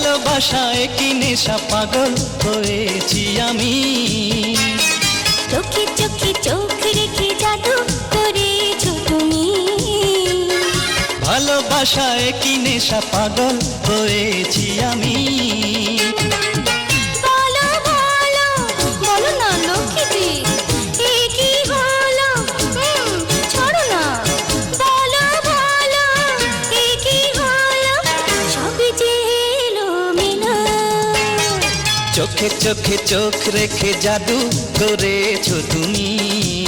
ভালোবাসায় কি নেশা পাগল হয়েছি আমি? চোখে চোখে চোখ রেখে জাদু করেছ তুমি। ভালোবাসায় কি নেশা পাগল হয়েছি আমি? চোখে চোখে চোখ রেখে জাদু করেছ তুমি।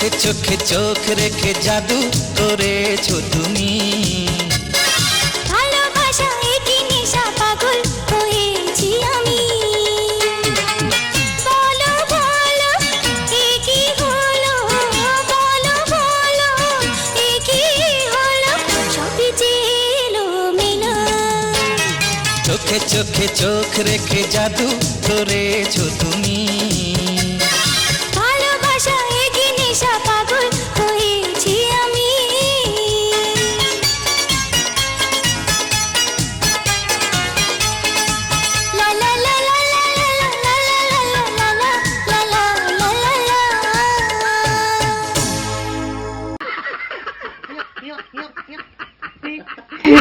চোখে চোখে চোখ রেখে জাদু করেছ তুমি। ভালোবাসা কি নেশা পাগল হয়েছি আমি। বলো বলো এ কি হলো? বলো বলো এ কি হলো? সবই যে এলো মেলো চোখে চোখে চোখ রেখে জাদু করেছ তুমি।